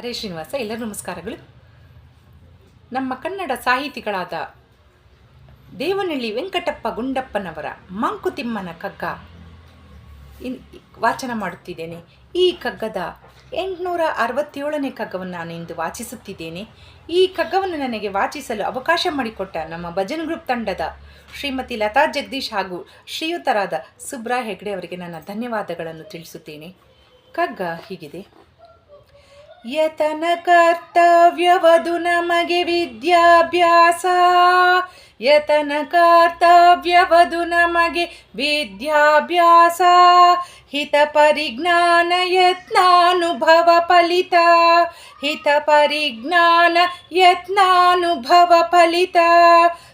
ಹರೇ ಶ್ರೀನಿವಾಸ, ಎಲ್ಲರೂ ನಮಸ್ಕಾರಗಳು. ನಮ್ಮ ಕನ್ನಡ ಸಾಹಿತಿಗಳಾದ ದೇವನಹಳ್ಳಿ ವೆಂಕಟಪ್ಪ ಗುಂಡಪ್ಪನವರ ಮಂಕುತಿಮ್ಮನ ಕಗ್ಗ ಇನ್ ವಾಚನ ಮಾಡುತ್ತಿದ್ದೇನೆ. ಈ ಕಗ್ಗದ ಎಂಟುನೂರ ಅರವತ್ತೇಳನೇ ಕಗ್ಗವನ್ನು ನಾನು ಇಂದು ವಾಚಿಸುತ್ತಿದ್ದೇನೆ. ಈ ಕಗ್ಗವನ್ನು ನನಗೆ ವಾಚಿಸಲು ಅವಕಾಶ ಮಾಡಿಕೊಟ್ಟ ನಮ್ಮ ಭಜನ್ ಗ್ರೂಪ್ ತಂಡದ ಶ್ರೀಮತಿ ಲತಾ ಜಗದೀಶ್ ಹಾಗೂ ಶ್ರೀಯುತರಾದ ಸುಬ್ರಾ ಹೆಗ್ಡೆ ಅವರಿಗೆ ನನ್ನ ಧನ್ಯವಾದಗಳನ್ನು ತಿಳಿಸುತ್ತೇನೆ. ಕಗ್ಗ ಹೀಗಿದೆ. ಯತನ ಕರ್ತವ್ಯವದು ನಮಗೆ ವಿದ್ಯಾಭ್ಯಾಸ ಯತನ ಕರ್ತವ್ಯವದು ನಮಗೆ ವಿದ್ಯಾಭ್ಯಾಸ ಹಿತ ಪರಿಜ್ಞಾನ ಯತ್ನಾನುಭವ ಫಲಿತ ಹಿತ ಪರಿಜ್ಞಾನ ಯತ್ನಾನುಭವ ಫಲಿತ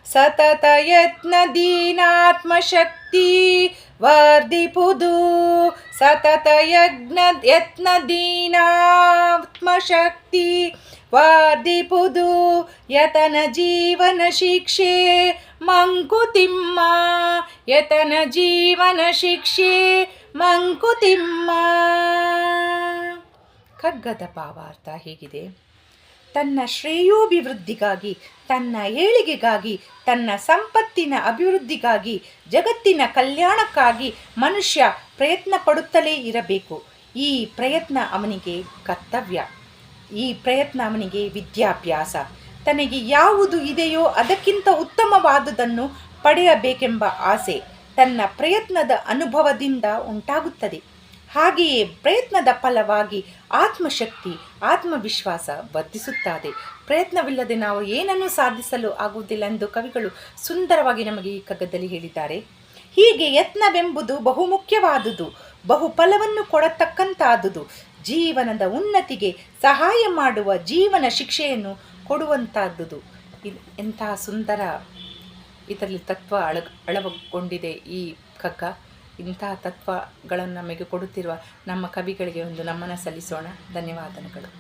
ಸತತ ಯತ್ನ ದೀನಾತ್ಮಶಕ್ತಿ ವರ್ಧಿಪುದು ಸತತ ಯಜ್ಞ ಯತ್ನ ದೀನಾತ್ಮಶಕ್ತಿ ವಾರ್ಧಿಪುದು. ಯತನ ಜೀವನ ಶಿಕ್ಷೆ ಮಂಕುತಿಮ್ಮ. ಯತನ ಜೀವನ ಶಿಕ್ಷೆ ಮಂಕುತಿಮ್ಮ. ಕಗ್ಗದ ಪಾವಾರ್ಥ ಹೀಗಿದೆ. ತನ್ನ ಶ್ರೇಯೋಭಿವೃದ್ಧಿಗಾಗಿ, ತನ್ನ ಏಳಿಗೆಗಾಗಿ, ತನ್ನ ಸಂಪತ್ತಿನ ಅಭಿವೃದ್ಧಿಗಾಗಿ, ಜಗತ್ತಿನ ಕಲ್ಯಾಣಕ್ಕಾಗಿ ಮನುಷ್ಯ ಪ್ರಯತ್ನ ಪಡುತ್ತಲೇ ಇರಬೇಕು. ಈ ಪ್ರಯತ್ನ ಅವನಿಗೆ ಕರ್ತವ್ಯ. ಈ ಪ್ರಯತ್ನ ಅವನಿಗೆ ವಿದ್ಯಾಭ್ಯಾಸ. ತನಗೆ ಯಾವುದು ಇದೆಯೋ ಅದಕ್ಕಿಂತ ಉತ್ತಮವಾದುದನ್ನು ಪಡೆಯಬೇಕೆಂಬ ಆಸೆ ತನ್ನ ಪ್ರಯತ್ನದ ಅನುಭವದಿಂದ ಉಂಟಾಗುತ್ತದೆ. ಹಾಗೆಯೇ ಪ್ರಯತ್ನದ ಫಲವಾಗಿ ಆತ್ಮಶಕ್ತಿ, ಆತ್ಮವಿಶ್ವಾಸ ವರ್ಧಿಸುತ್ತದೆ. ಪ್ರಯತ್ನವಿಲ್ಲದೆ ನಾವು ಏನನ್ನೂ ಸಾಧಿಸಲು ಆಗುವುದಿಲ್ಲ ಎಂದು ಕವಿಗಳು ಸುಂದರವಾಗಿ ನಮಗೆ ಈ ಕಗ್ಗದಲ್ಲಿ ಹೇಳಿದ್ದಾರೆ. ಹೀಗೆ ಯತ್ನವೆಂಬುದು ಬಹುಮುಖ್ಯವಾದುದು ಬಹು ಫಲವನ್ನು ಜೀವನದ ಉನ್ನತಿಗೆ ಸಹಾಯ ಮಾಡುವ ಜೀವನ ಶಿಕ್ಷೆಯನ್ನು ಕೊಡುವಂಥದ್ದು ಎಂತಹ ಸುಂದರ ಇದರಲ್ಲಿ ತತ್ವ ಅಳ, ಅಳವಗೊಂಡಿದೆ ಈ ಕಗ್ಗ ಇಂತಹ ತತ್ವಗಳನ್ನು ನಮಗೆ ಕೊಡುತ್ತಿರುವ ನಮ್ಮ ಕವಿಗಳಿಗೆ ಒಂದು ನಮನ ಸಲ್ಲಿಸೋಣ. ಧನ್ಯವಾದಗಳು.